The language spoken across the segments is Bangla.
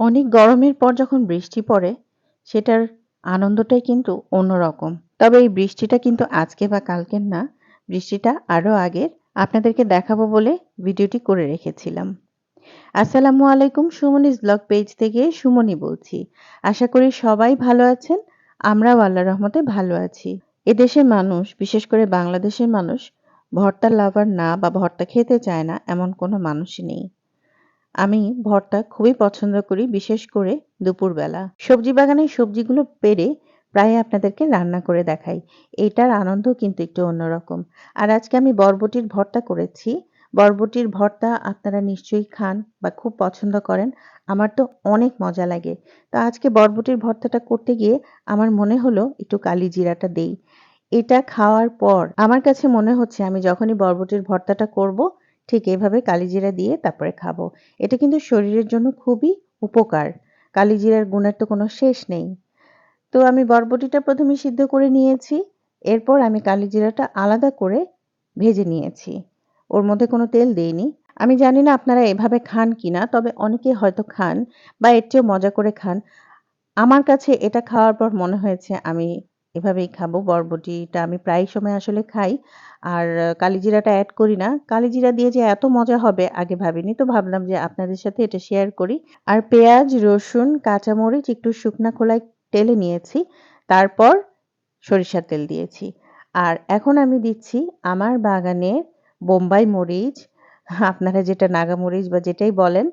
অনেক গরমের পর যখন বৃষ্টি পড়ে, সেটার আনন্দটাই কিন্তু অন্যরকম। তবে এই বৃষ্টিটা কিন্তু আজকে বা কালকের না, বৃষ্টিটা আরও আগের। আপনাদেরকে দেখাবো বলে ভিডিওটি করে রেখেছিলাম। আসসালামু আলাইকুম, সুমনিস ব্লগ পেজ থেকে সুমনি বলছি। আশা করি সবাই ভালো আছেন, আমরাও আল্লাহ রহমতে ভালো আছি। এদেশের মানুষ, বিশেষ করে বাংলাদেশের মানুষ ভর্তা লাভার না বা ভর্তা খেতে চায় না, এমন কোনো মানুষই নেই। আমি ভর্তা খুবই পছন্দ করি, বিশেষ করে দুপুরবেলা। সবজি বাগানের সবজিগুলো পেরে প্রায় আপনাদেরকে রান্না করে দেখাই। এটার আনন্দ কিন্তু একটু অন্যরকম। আর আজকে আমি বরবটির ভর্তা করেছি। বরবটির ভর্তা আপনারা নিশ্চয়ই খান বা খুব পছন্দ করেন। আমার তো অনেক মজা লাগে। তো আজকে বরবটির ভর্তাটা করতে গিয়ে আমার মনে হলো একটু কালি জিরাটা দেই। এটা খাওয়ার পর আমার কাছে মনে হচ্ছে আমি যখনই বরবটির ভর্তাটা করব ঠিক এভাবে কালিজিরা দিয়ে তারপরে খাব। এটা কিন্তু শরীরের জন্য খুবই উপকার। কালিজিরার গুণের তো কোনো শেষ নেই। তো আমি বরবটিটা প্রথমে সিদ্ধ করে নিয়েছি। এরপর আমি কালিজিরাটা আলাদা করে ভেজে নিয়েছি। ওর মধ্যে কোনো তেল দেইনি। আমি জানি না আপনারা এভাবে খান কিনা, তবে অনেকে হয়তো খান বা এর চেয়েও মজা করে খান। আমার কাছে এটা খাওয়ার পর মনে হয়েছে আমি এভাবেই খাব। বরবটিটা আমি প্রায় সময় আসলে খাই। আর কালিজিরাটা অ্যাড করি না। কালিজিরা দিয়ে যে এত মজা হবে, আগে ভাবিনি। তো ভাবলাম যে আপনাদের সাথে এটা শেয়ার করি। আর পেঁয়াজ, রসুন, কাঁচামরিচ, একটু শুকনা খোলায় টেলে নিয়েছি। তারপর সরিষার তেল দিয়েছি। আর এখন আমি দিচ্ছি আমার বাগানের বোম্বাই মরিচ। আপনারা যেটা নাগা মরিচ বা যেটাই বলেন,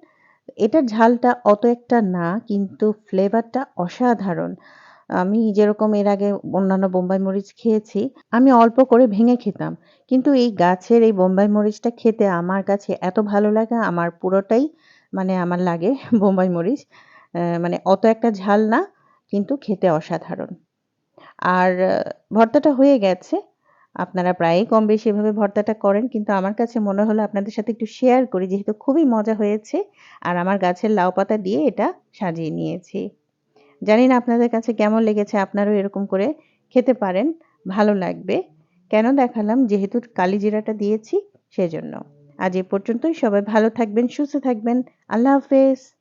এটার ঝালটা অত একটা না, কিন্তু ফ্লেভারটা অসাধারণ। আমি যেরকম এর আগে অন্যান্য বোম্বাই মরিচ খেয়েছি, আমি অল্প করে ভেঙে খেতাম। কিন্তু এই গাছের এই বোম্বাই মরিচটা খেতে আমার কাছে এত ভালো লাগে, আমার পুরোটাই মানে আমার লাগে বোম্বাই মরিচ। মানে অত একটা ঝাল না, কিন্তু খেতে অসাধারণ। আর ভর্তাটা হয়ে গেছে। আপনারা প্রায়ই কম বেশি এভাবে ভর্তাটা করেন, কিন্তু আমার কাছে মনে হলো আপনাদের সাথে একটু শেয়ার করি, যেহেতু খুবই মজা হয়েছে। আর আমার গাছের লাউ পাতা দিয়ে এটা সাজিয়ে নিয়েছি। জানি না আপনাদের কাছে কেমন লেগেছে, আপনারাও এরকম করে খেতে পারেন, ভালো লাগবে। কেন দেখালাম, যেহেতু কালিজিরাটা দিয়েছি, সেজন্য। আজ এ পর্যন্তই, সবাই ভালো থাকবেন, সুস্থ থাকবেন, আল্লাহ হাফেজ।